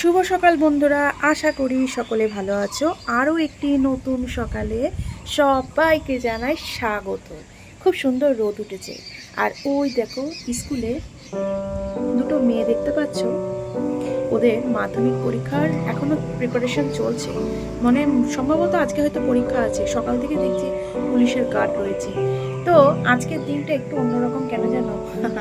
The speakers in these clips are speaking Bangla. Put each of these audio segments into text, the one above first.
শুভ সকাল বন্ধুরা, আশা করি সকলে ভালো আছো। আরও একটি নতুন সকালে সবাইকে জানাই স্বাগত। খুব সুন্দর রোদ উঠেছে। আর ওই দেখো, স্কুলে দুটো মেয়ে দেখতে পাচ্ছ? ওদের মাধ্যমিক পরীক্ষার এখনও প্রিপারেশন চলছে। মানে সম্ভবত আজকে হয়তো পরীক্ষা আছে। সকাল থেকে দেখছি পুলিশের গার্ড রয়েছে। তো আজকের দিনটা একটু অন্যরকম কেন জানো?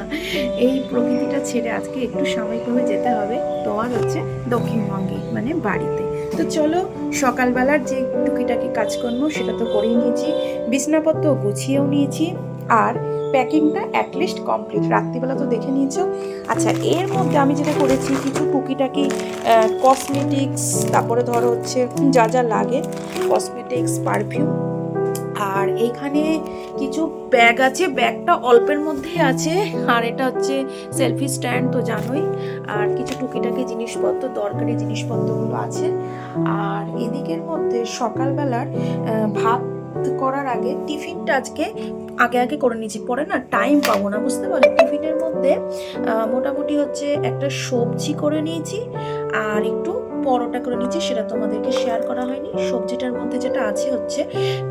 এই প্রকৃতিটা ছেড়ে আজকে একটু সাময়িকভাবে যেতে হবে। তোমার হচ্ছে দক্ষিণবঙ্গে মানে বাড়িতে। তো চলো, সকালবেলার যে টুকিটাকি কাজকর্ম সেটা তো করেই নিয়েছি। বিছনাপত্র গুছিয়েও নিয়েছি। আর প্যাকিংটা অ্যাটলিস্ট কমপ্লিট রাত্রিবেলা তো দেখে নিয়েছো। আচ্ছা এর মধ্যে আমি যেটা করেছি, কিছু টুকিটাকি কসমেটিক্স তারপরে ধরো হচ্ছে যা যা লাগে কসমেটিক্স পারফিউম আর এইখানে কিছু ব্যাগ আছে, ব্যাগটা অল্পের মধ্যে আছে। আর এটা হচ্ছে সেলফি স্ট্যান্ড তো জানোই। আর কিছু টুকিটাকি জিনিসপত্র, দরকারি জিনিসপত্রগুলো আছে। আর এদিকের মধ্যে সকালবেলার ভাত করার আগে টিফিনটা আজকে আগে আগে করে নিয়েছি। পরে না টাইম পাবো না, বুঝতে পারলে? টিফিনের মধ্যে মোটামুটি হচ্ছে একটা সবজি করে নিয়েছি। আর একটু পরোটা করে নিয়েছি সেটা তোমাদেরকে শেয়ার করা হয়নি। সবজিটার মধ্যে যেটা আছে হচ্ছে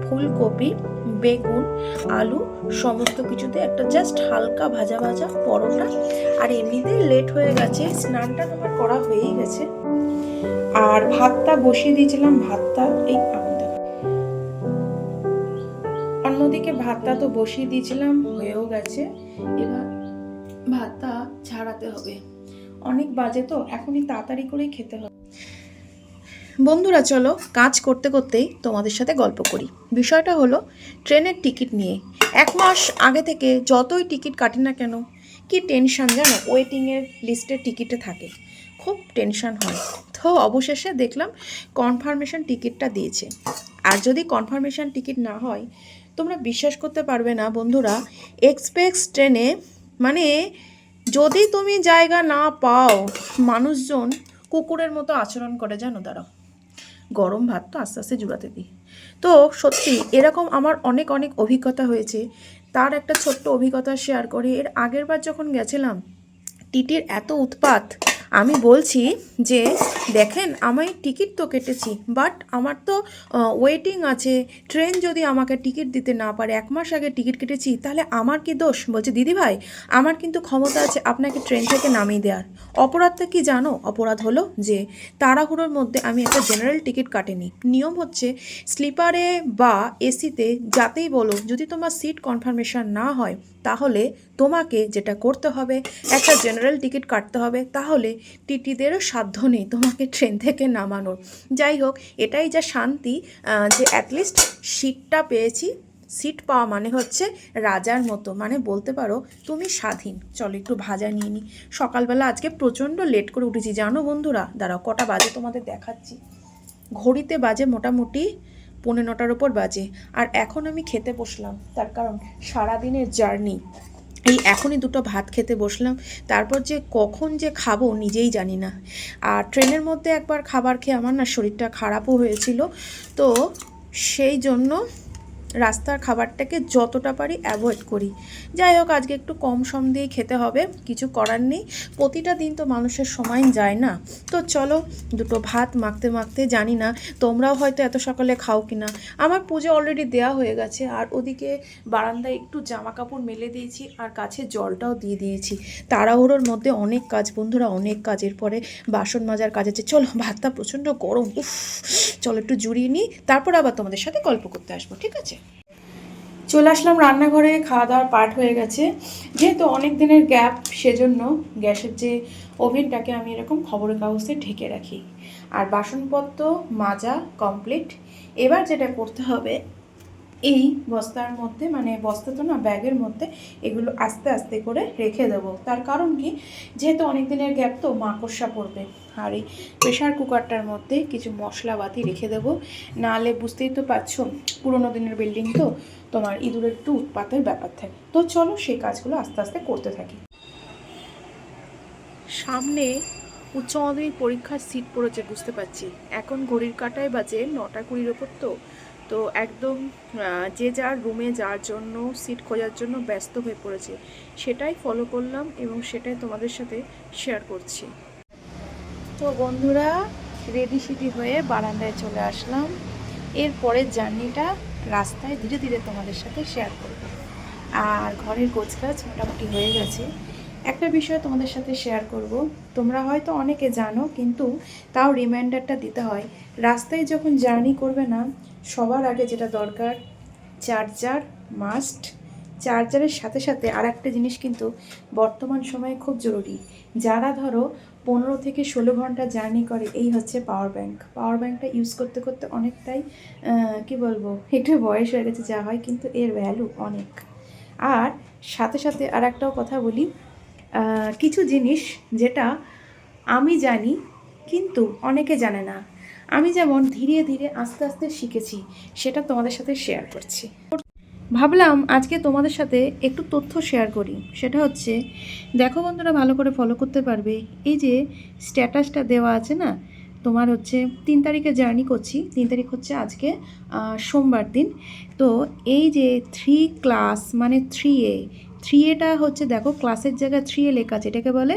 ফুলকপি, বেগুন, আলু, সমস্ত কিছুতে একটা জাস্ট হালকা ভাজা ভাজা পরোটা। আর এমনিতেই লেট হয়ে গেছে, স্নানটা আমার করা হয়েই গেছে। আর ভাতটা বসিয়ে দিয়েছিলাম, ভাতটা এই অন্যদিকে ভাতটা তো বসিয়ে দিয়েছিলাম, হয়েও গেছে। এবার ভাতটা ছাড়াতে হবে। অনেক বাজে তো, এখনই তাড়াতাড়ি করেই খেতে হবে। বন্ধুরা, চলো কাজ করতে করতেই তোমাদের সাথে গল্প করি। বিষয়টা হলো ট্রেনের টিকিট নিয়ে। এক মাস আগে থেকে যতই টিকিট কাটি না কেন, কি টেনশান জানো? ওয়েটিংয়ের লিস্টের টিকিটে থাকে। খুব টেনশান হয়। তো অবশেষে দেখলাম কনফার্মেশন টিকিটটা দিয়েছে। আর যদি কনফার্মেশন টিকিট না হয়, তোমরা বিশ্বাস করতে পারবে না বন্ধুরা, এক্সপ্রেস ট্রেনে মানে যদি তুমি জায়গা না পাও, মানুষজন কুকুরের মতো আচরণ করে, জানো দাঁড়াও। গরম ভাত তো আস্তে আস্তে জুড়াতে দিই। তো সত্যি, এরকম আমার অনেক অনেক অভিজ্ঞতা হয়েছে। তার একটা ছোট্ট অভিজ্ঞতা শেয়ার করি। এর আগের বার যখন গেছিলাম, টিটির এত উৎপাত আমি বলছি যে, দেখেন আমি টিকিট তো কেটেছি বাট আমার তো ওয়েটিং আছে। ট্রেন যদি আমাকে টিকিট দিতে না পারে, এক মাস আগে টিকিট কেটেছি, তাহলে আমার কি দোষ? বলছে, দিদি ভাই, আমার কিন্তু ক্ষমতা আছে আপনাকে ট্রেন থেকে নামিয়ে দেওয়ার। অপরাধটা কি জানো? অপরাধ হলো যে, তাড়াহুড়োর মধ্যে আমি একটা জেনারেল টিকিট কাটিনি। নিয়ম হচ্ছে স্লিপারে বা এসিতে যাতেই বলো, যদি তোমার সিট কনফার্মেশন না হয় তাহলে তোমাকে যেটা করতে হবে, একটা জেনারেল টিকিট কাটতে হবে। তাহলে টিটিদেরও সাধ্য নেই তোমাকে ট্রেন থেকে নামানোর। যাই হোক, এটাই যা শান্তি যে অ্যাটলিস্ট সিটটা পেয়েছি। সিট পাওয়া মানে হচ্ছে রাজার মতো। মানে বলতে পারো, তুমি স্বাধীন। চলো একটু ভাজা নিয়ে নিই সকালবেলা আজকে প্রচণ্ড লেট করে উঠেছি। জানো বন্ধুরা, দাঁড়াও, কটা বাজে তোমাদের দেখাচ্ছি। ঘড়িতে বাজে মোটামুটি পৌনে নটার ওপর বাজে। আর এখন আমি খেতে বসলাম, তার কারণ সারাদিনের জার্নি। এই এখনই দুটো ভাত খেতে বসলাম, তারপর যে কখন যে খাব নিজেই জানি না। আর ট্রেনের মধ্যে একবার খাবার খেয়ে আমার না শরীরটা খারাপও হয়েছিল, তো সেই জন্য রাস্তার খাবারটাকে যতটা পারি অ্যাভয়েড করি। যাই হোক, আজকে একটু কম সম দিয়ে খেতে হবে, কিছু করার নেই। প্রতিটা দিন তো মানুষের সময় যায় না। তো চলো, দুটো ভাত মাখতে মাখতে জানি না, তোমরাও হয়তো এত সকালে খাও কি না আমার পুজো অলরেডি দেওয়া হয়ে গেছে, আর ওদিকে বারান্দায় একটু জামা কাপড় মেলে দিয়েছি, আর কাছে জলটাও দিয়ে দিয়েছি। তাড়াহুড়োর মধ্যে অনেক কাজ, বন্ধুরা অনেক কাজের পরে বাসন মাজার কাজ আছে। চলো, ভাতটা প্রচণ্ড গরম, উফ, চলো একটু জুড়িয়ে নিই, তারপর আবার তোমাদের সাথে গল্প করতে আসব, ঠিক আছে? চলে আসলাম রান্নাঘরে খাওয়া দাওয়ার পার্ট হয়ে গেছে। যেহেতু অনেক দিনের গ্যাপ সেজন্য গ্যাসের যে ওভেনটাকে আমি এরকম খবরের কাগজে ঢেকে রাখি। আর বাসনপত্র মাজা কমপ্লিট এবার যেটা করতে হবে, এই বস্তার মধ্যে মানে বস্তা তো না, ব্যাগের মধ্যে, এগুলো আস্তে আস্তে করে রেখে দেবো। তার কারণ কি? যেহেতু অনেক দিনের গ্যাপ তো মাকড়সা পড়বে আর এই প্রেশার কুকারটার মধ্যে কিছু মশলাপাতি রেখে দেবো। নাহলে বুঝতেই তো পারছ, পুরোনো দিনের বিল্ডিং তো, তোমার ইঁদুরের একটু উৎপাতের ব্যাপার থাকে। তো চলো সেই কাজগুলো আস্তে আস্তে করতে থাকি। সামনে উচ্চ মাধ্যমিক পরীক্ষার সিট পড়েছে, বুঝতে পারছি। এখন ঘড়ির কাটায় বাজে নটা কুড়ির ওপর তো। তো একদম যে যার রুমে যার জন্য সিট খোঁজার জন্য ব্যস্ত হয়ে পড়েছে, সেটাই ফলো করলাম এবং সেটাই তোমাদের সাথে শেয়ার করছি। তো বন্ধুরা রেডি সিডি হয়ে বারান্দায় চলে আসলাম। এর পরের জার্নিটা রাস্তায় ধীরে ধীরে তোমাদের সাথে শেয়ার করব। আর ঘরের গোছগাছ মোটামুটি হয়ে গেছে। একটা বিষয় তোমাদের সাথে শেয়ার করব। তোমরা হয়তো অনেকে জানো, কিন্তু তাও রিমাইন্ডারটা দিতে হয়, রাস্তায় যখন জার্নি করবে না, সবার আগে যেটা দরকার চার্জার মাস্ট চার্জারের সাথে সাথে আর একটা জিনিস কিন্তু বর্তমান সময়ে খুব জরুরি। যারা ধরো পনেরো থেকে ষোলো ঘণ্টা জার্নি করে, এই হচ্ছে পাওয়ার ব্যাংক। পাওয়ার ব্যাংকটা ইউজ করতে করতে অনেকটাই কি বলব, একটু বয়স হয়ে গেছে যা হয়, কিন্তু এর ভ্যালু অনেক। আর সাথে সাথে আর একটাও কথা বলি কিছু জিনিস যেটা আমি জানি, কিন্তু অনেকে জানে না। আমি যেমন ধীরে ধীরে আস্তে আস্তে শিখেছি, সেটা তোমাদের সাথে শেয়ার করছি। ভাবলাম আজকে তোমাদের সাথে একটু তথ্য শেয়ার করি। সেটা হচ্ছে, দেখো বন্ধুরা ভালো করে ফলো করতে পারবে। এই যে স্ট্যাটাসটা দেওয়া আছে না, তোমার হচ্ছে তিন তারিখে জার্নি করছি। তিন তারিখ হচ্ছে আজকে সোমবার দিন। তো এই যে থ্রি ক্লাস মানে থ্রি এ থ্রি এটা হচ্ছে, দেখো ক্লাসের জায়গায় থ্রি এ লেখা আছে, এটাকে বলে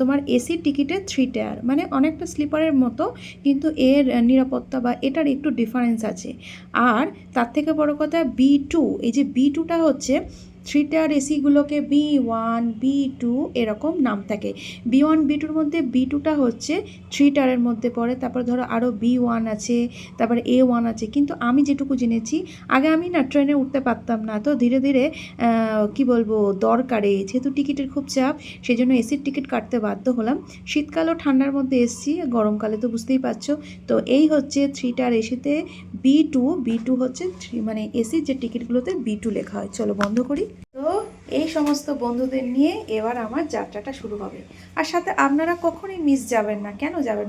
তোমার এসি টিকিটে থ্রি টায়ার মানে অনেকটা স্লিপারের মতো, কিন্তু এর নিরাপত্তা বা এটার একটু ডিফারেন্স আছে। আর তার থেকে বড় কথা বি টু এই যে বি টুটা হচ্ছে থ্রি টায়ার এসিগুলোকে বি ওয়ান, বি টু এরকম নাম থাকে। বি ওয়ান, বি টুর মধ্যে বি টুটা হচ্ছে থ্রি টায়ারের মধ্যে পড়ে। তারপর ধরো আরও বি ওয়ান আছে, তারপরে এ ওয়ান আছে। কিন্তু আমি যেটুকু জেনেছি, আগে আমি না ট্রেনে উঠতে পারতাম না। তো ধীরে ধীরে কি বলব, দরকারে। যেহেতু টিকিটের খুব চাপ সেই জন্য এসির টিকিট কাটতে বাধ্য হলাম। শীতকালও ঠান্ডার মধ্যে এসছি, গরমকালে তো বুঝতেই পারছ। তো এই হচ্ছে থ্রি টায়ার এসিতে বি টু বি টু হচ্ছে থ্রি মানে এসির যে টিকিটগুলোতে বি টু লেখা হয়। চলো বন্ধ করি। তো এই সমস্ত বন্ধুদের নিয়ে এবার আমার যাত্রাটা শুরু হবে। আর সাথে আপনারা কখনই মিস যাবেন না। কেন যাবেন?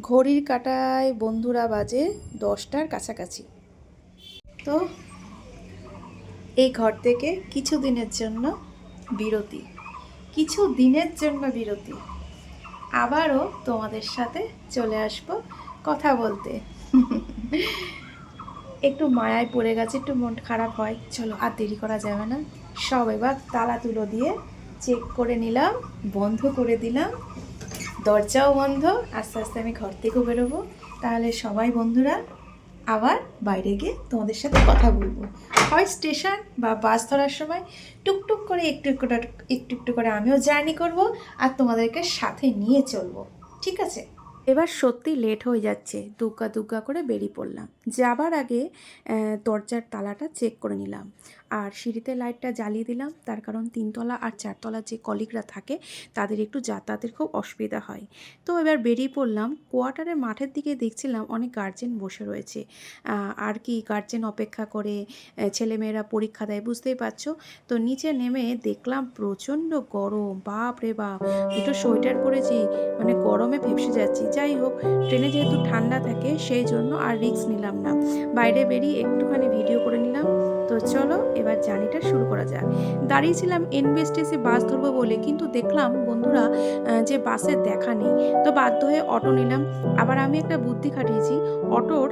ঘড়ির কাটায় বন্ধুরা বাজে দশটার কাছাকাছি। তো এই ঘর থেকে কিছু দিনের জন্য বিরতি। কিছু দিনের জন্য বিরতি। আবারও তোমাদের সাথে চলে আসব কথা বলতে। একটু মায়ায় পড়ে গেছে, একটু মন খারাপ হয়। চলো, আর দেরি করা যাবে না। সব এবার তালা তুলো দিয়ে চেক করে নিলাম, বন্ধ করে দিলাম। দরজাও বন্ধ, আস্তে আস্তে আমি ঘর থেকেও বেরোবো। তাহলে সবাই বন্ধুরা, আবার বাইরে গিয়ে তোমাদের সাথে কথা বলব। হয় স্টেশন বা বাস ধরার সময় টুকটুক করে একটু একটু একটু একটু করে আমিও জার্নি করব আর তোমাদেরকে সাথে নিয়ে চলবো। ঠিক আছে? এবার সত্যি লেট হয়ে যাচ্ছে দুগ্গা দুগ্গা করে বেরিয়ে পড়লাম। যাবার আগে দরজার তালাটা চেক করে নিলাম। আর সিঁড়িতে লাইটটা জ্বালিয়ে দিলাম। তার কারণ তিনতলা আর চারতলা যে কলিগরা থাকে, তাদের একটু যাতায়াতের খুব অসুবিধা হয়। তো এবার বেরিয়ে পড়লাম। কোয়ার্টারের মাঠের দিকে দেখছিলাম অনেক গার্জেন বসে রয়েছে। আর কি গার্জেন অপেক্ষা করে ছেলেমেয়েরা পরীক্ষা দেয়, বুঝতেই পারছ? তো নিচে নেমে দেখলাম প্রচণ্ড গরম। বাপ রে বাপ! দুটো সোয়েটার পরেছি মানে গরমে ভেপসে যাচ্ছি। যাই হোক, ট্রেনে যেহেতু ঠান্ডা থাকে, সেই জন্য আর রিস্ক নিলাম না। বাইরে বেরিয়ে একটুখানি ভিডিও চলো, এবার জার্নিটা শুরু করা যাক। দাঁড়িয়েছিলাম এনবিএসটিসি বাস ধরবো বলে, কিন্তু দেখলাম বন্ধুরা যে বাসের দেখা নেই। তো বাধ্য হয়ে অটো নিলাম। আবার আমি একটা বুদ্ধি খাটিয়েছি, অটোর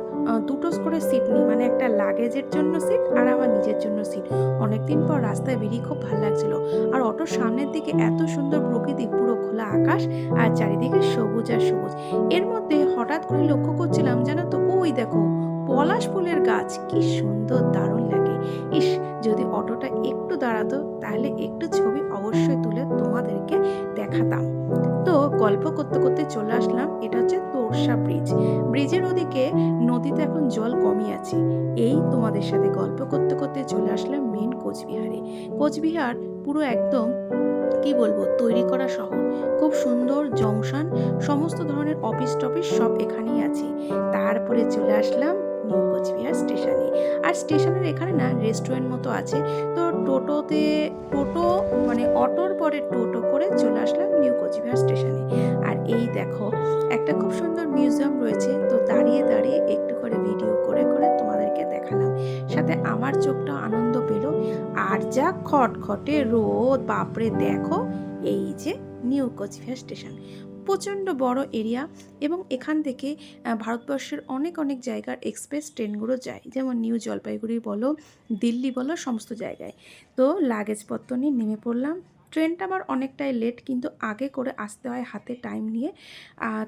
দুটো করে সিট নিই মানে একটা লাগেজের জন্য সিট আর আমার নিজের জন্য সিট। অনেকদিন পর রাস্তায় বেরিয়ে খুব ভালো লাগছিল। আর অটোর সামনের দিকে এত সুন্দর প্রকৃতি, পুরো খোলা আকাশ আর চারিদিকে সবুজ আর সবুজ। এর মধ্যে হঠাৎ করে লক্ষ্য করছিলাম জানো তো, ওই দেখো পলাশ ফুলের গাছ, কি সুন্দর, দারুণ লাগে। ইস, যদি অটোটা একটু দাঁড়াতো, তাহলে একটু ছবি অবশ্যই তুলে তোমাদেরকে দেখাতাম। তো গল্প করতে করতে চলে আসলাম, এটা হচ্ছে তোরসা ব্রিজ। ব্রিজের ওদিকে নদীতে এখন জল কমই আছে। এই তোমাদের সাথে গল্প করতে করতে চলে আসলাম মেন কোচবিহারে। কোচবিহার পুরো একদম, কি বলব, তৈরি করা শহর। খুব সুন্দর জংশন, সমস্ত ধরনের অফিস টফিস সব এখানেই আছে। তারপরে চলে আসলাম নিউ কোচবিহার স্টেশনে। আর স্টেশনের এখানে না রেস্টুরেন্ট মতো আছে। তো টোটোতে টোটো মানে অটোর পরে টোটো করে চলে আসলাম নিউ কোচবিহার স্টেশনে। আর এই দেখো, একটা খুব সুন্দর মিউজিয়াম রয়েছে। তো দাঁড়িয়ে দাঁড়িয়ে একটু করে ভিডিও করে করে তোমাদেরকে দেখালাম। সাথে আমার চোখটা আনন্দ পেল। আর যা খটখটে রোদ, বাপরে দেখো, এই যে নিউ কোচবিহার স্টেশন। প্রচণ্ড বড় এরিয়া এবং এখান থেকে ভারতবর্ষের অনেক অনেক জায়গার এক্সপ্রেস ট্রেনগুলো যায়। যেমন নিউ জলপাইগুড়ি বলো, দিল্লি বলো, সমস্ত জায়গায়। তো লাগেজপত্র নিয়ে নেমে পড়লাম। ট্রেনটা আমার অনেকটাই লেট কিন্তু আগে করে আসতে হয় হাতে টাইম নিয়ে।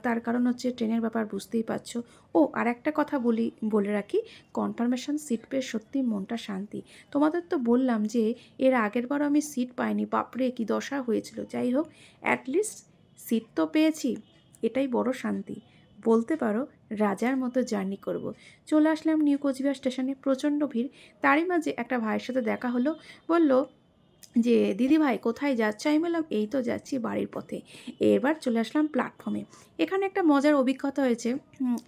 তার কারণ হচ্ছে ট্রেনের ব্যাপার বুঝতেই পারছ। ও, আর একটা কথা বলি, বলে রাখি কনফার্মেশন সিট পেয়ে সত্যি মনটা শান্তি। তোমাদের তো বললাম যে, এর আগের বার আমি সিট পাইনি, বাপরে, কি দশা হয়েছিল। যাই হোক অ্যাটলিস্ট সিট তো পেয়েছি, এটাই বড় শান্তি বলতে পারো, রাজার মতো জার্নি করব। চলে আসলাম নিউ কোচবিহার স্টেশনে, প্রচণ্ড ভিড় তারই মাঝে একটা ভাইয়ের সাথে দেখা হলো, বলল যে দিদি ভাই কোথায় যাচ্ছ? আমি বললাম, এই তো যাচ্ছি বাড়ির পথে। এবার চলে আসলাম প্ল্যাটফর্মে এখানে একটা মজার অভিজ্ঞতা হয়েছে।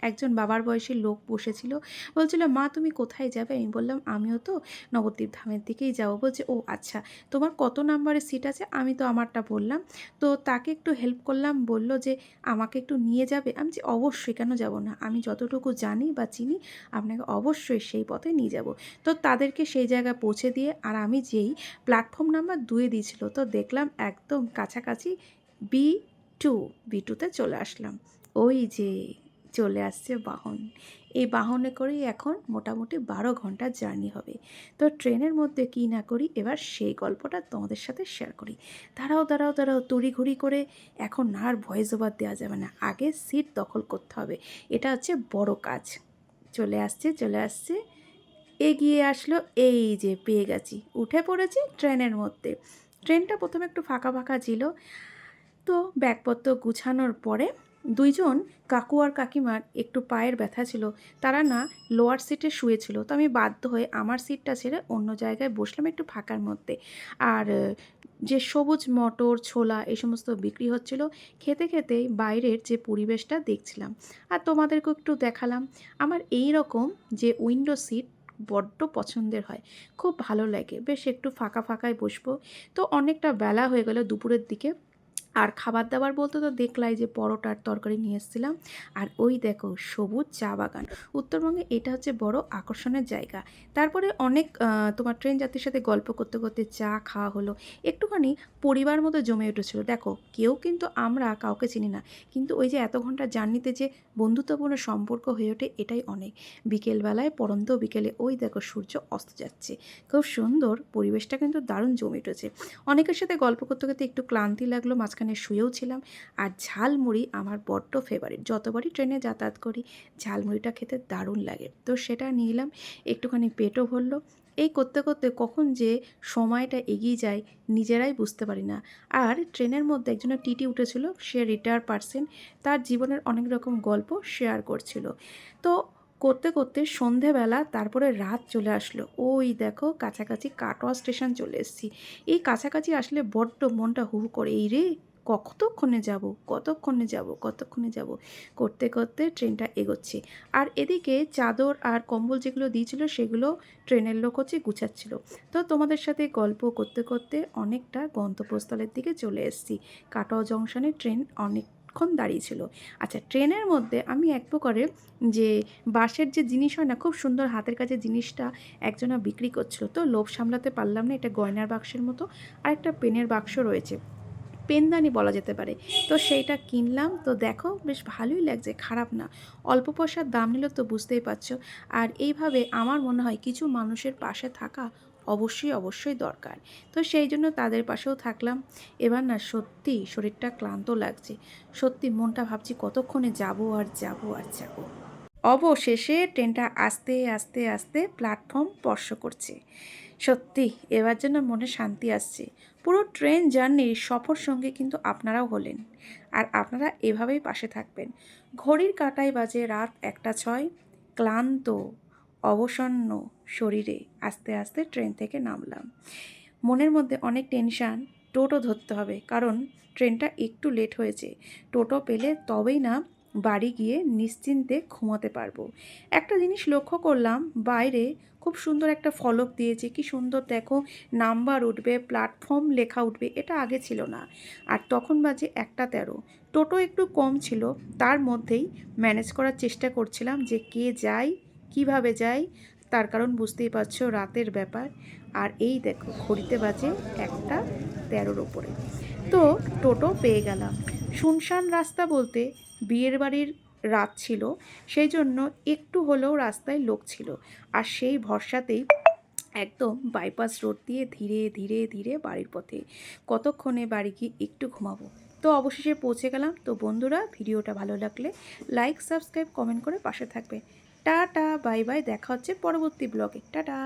একজন বাবার বয়সী লোক বসেছিল। বলছিল, মা, তুমি কোথায় যাবে? আমি বললাম, আমিও তো নবদ্বীপ ধামের দিকেই যাব। বলছে, ও আচ্ছা তোমার কত নাম্বারের সিট আছে? আমি তো আমারটা বললাম। তো তাকে একটু হেল্প করলাম, বলল যে, আমাকে একটু নিয়ে যাবে? আমি যে অবশ্যই, কেন যাব না? আমি যতটুকু জানি বা চিনি, আপনাকে অবশ্যই সেই পথে নিয়ে যাব। তো তাদেরকে সেই জায়গায় পৌঁছে দিয়ে আর আমি যেই প্ল্যাটফর্ম নাম্বার দুয়ে দিয়েছিল। তো দেখলাম একদম কাছাকাছি বি টু, বি টুতে চলে আসলাম। ওই যে চলে আসছে বাহন। এই বাহনে করেই এখন মোটামুটি বারো ঘণ্টার জার্নি হবে। তো ট্রেনের মধ্যে কী না করি, এবার সেই গল্পটা তোমাদের সাথে শেয়ার করি। দাঁড়াও দাঁড়াও দাঁড়াও, তড়িঘড়ি করে এখন আর ভয়েস ওভার দেওয়া যাবে না। আগে সিট দখল করতে হবে। এটা হচ্ছে বড় কাজ। চলে আসছে চলে আসছে এগিয়ে আসলো এই যে পেয়ে গেছি। উঠে পড়েছি ট্রেনের মধ্যে। ট্রেনটা প্রথমে একটু ফাঁকা ফাঁকা ছিল। তো ব্যাগপত্র গুছানোর পরে দুইজন কাকু আর কাকিমার একটু পায়ের ব্যথা ছিল। তারা না লোয়ার সিটে শুয়েছিল। তো আমি বাধ্য হয়ে আমার সিটটা ছেড়ে অন্য জায়গায় বসলাম একটু ফাঁকার মধ্যে। আর যে সবুজ মটর, ছোলা এই সমস্ত বিক্রি হচ্ছিল, খেতে খেতে বাইরের যে পরিবেশটা দেখছিলাম। আর তোমাদেরকেও একটু দেখালাম। আমার এই রকম যে উইন্ডো সিট বড্ড পছন্দের হয়। খুব ভালো লাগে। বেশ একটু ফাঁকা ফাঁকায় বসবো। তো অনেকটা বেলা হয়ে গেল দুপুরের দিকে। আর খাবার দাবার বলতে তো দেখলাই যে পরোটার তরকারি নিয়ে এসেছিলাম। আর ওই দেখো সবুজ চা বাগান। উত্তরবঙ্গে এটা হচ্ছে বড় আকর্ষণের জায়গা। তারপরে অনেক তোমার ট্রেন যাত্রীর সাথে গল্প করতে করতে চা খাওয়া হলো। একটুখানি পরিবার মতো জমে উঠেছিল। দেখো কেউ কিন্তু আমরা কাউকে চিনি না। কিন্তু ওই যে এত ঘণ্টা জার্নিতে যে বন্ধুত্বপূর্ণ সম্পর্ক হয়ে ওঠে এটাই অনেক। বিকেলবেলায়, পরন্ত বিকেলে ওই দেখো সূর্য অস্ত যাচ্ছে। খুব সুন্দর পরিবেশটা কিন্তু দারুণ জমে উঠেছে। অনেকের সাথে গল্প করতে করতে একটু ক্লান্তি লাগল, মাঝখানে শুয়েও ছিলাম আর ঝালমুড়ি আমার বড্ড ফেভারিট যতবারই ট্রেনে যাতায়াত করি, ঝালমুড়িটা খেতে দারুণ লাগে। তো সেটা নিলাম একটুখানি পেটও ভরলো। এই করতে করতে কখন যে সময়টা এগিয়ে যায়, নিজেরাই বুঝতে পারি না। আর ট্রেনের মধ্যে একজনের টিটি উঠেছিল, সে রিটায়ার পারসন তার জীবনের অনেক রকম গল্প শেয়ার করছিল। তো করতে করতে সন্ধেবেলা তারপরে রাত চলে আসলো। ওই দেখো কাছাকাছি কাটোয়া স্টেশন চলে এসেছি। এই কাছাকাছি আসলে বড্ড মনটা হু করে, এই রে কতক্ষণে যাব কতক্ষণে যাব কতক্ষণে যাব, করতে করতে ট্রেনটা এগোচ্ছে। আর এদিকে চাদর আর কম্বল যেগুলো দিয়েছিল সেগুলো ট্রেনের লোক হচ্ছে গুছাচ্ছিল। তো তোমাদের সাথে গল্প করতে করতে অনেকটা গন্তব্যস্থলের দিকে চলে এসেছি। কাটোয়া জংশনে ট্রেন অনেক অনেকক্ষণ দাঁড়িয়েছিল। আচ্ছা ট্রেনের মধ্যে আমি এক প্রকারের যে বাঁশের যে জিনিস হয় না, খুব সুন্দর হাতের কাছে জিনিসটা একজনা বিক্রি করছিল। তো লোভ সামলাতে পারলাম না, এটা গয়নার বাক্সের মতো। আর একটা পেনের বাক্স রয়েছে। পেনদানি বলা যেতে পারে। তো সেইটা কিনলাম। তো দেখো, বেশ ভালোই লাগছে, খারাপ না। অল্প পয়সার দাম নিলে তো বুঝতেই পারছ। আর এইভাবে আমার মনে হয় কিছু মানুষের পাশে থাকা অবশ্যই অবশ্যই দরকার। তো সেই জন্য তাদের পাশেও থাকলাম। এবার না, সত্যি শরীরটা ক্লান্ত লাগছে। সত্যি মনটা ভাবছি কতক্ষণে যাব আর যাব আর যাব। অবশেষে ট্রেনটা আস্তে আস্তে আস্তে প্ল্যাটফর্ম স্পর্শ করছে। সত্যি, এবার যেন মনে শান্তি আসছে। পুরো ট্রেন জার্নির সফর সঙ্গে কিন্তু আপনারাও হলেন। আর আপনারা এভাবেই পাশে থাকবেন। ঘড়ির কাঁটায় বাজে রাত একটা ছয়, ক্লান্ত, অবসন্ন শরীরে আস্তে আস্তে ট্রেন থেকে নামলাম। মনের মধ্যে অনেক টেনশান, টোটো ধরতে হবে, কারণ ট্রেনটা একটু লেট হয়েছে। টোটো পেলে তবেই না বাড়ি গিয়ে নিশ্চিন্তে ঘুমাতে পারব। একটা জিনিস লক্ষ্য করলাম, বাইরে খুব সুন্দর একটা ফলক দিয়েছে। কি সুন্দর দেখো, নাম্বার উঠবে প্ল্যাটফর্ম লেখা উঠবে, এটা আগে ছিল না। আর তখন বাজে একটা তেরো। টোটো একটু কম ছিল, তার মধ্যেই ম্যানেজ করার চেষ্টা করছিলাম যে কে যায়, কীভাবে যায়, তার কারণ বুঝতেই পারছ রাতের ব্যাপার। আর এই দেখো, ঘড়িতে বাজে একটা তেরোর ওপরে। তো টোটো পেয়ে গেলাম। শুনশান রাস্তা বলতে বিয়ের বাড়ির রাত ছিল, সেই জন্য একটু হলেও রাস্তায় লোক ছিল। আর সেই ভরসাতেই একদম বাইপাস রোড দিয়ে ধীরে ধীরে ধীরে বাড়ির পথে। কতক্ষণে বাড়ি গিয়ে একটু ঘুমাবো? তো অবশেষে পৌঁছে গেলাম। তো বন্ধুরা, ভিডিওটা ভালো লাগলে লাইক, সাবস্ক্রাইব, কমেন্ট করে পাশে থাকবে। টাটা, বাই বাই, দেখা হচ্ছে পরবর্তী ব্লগে। টাটা!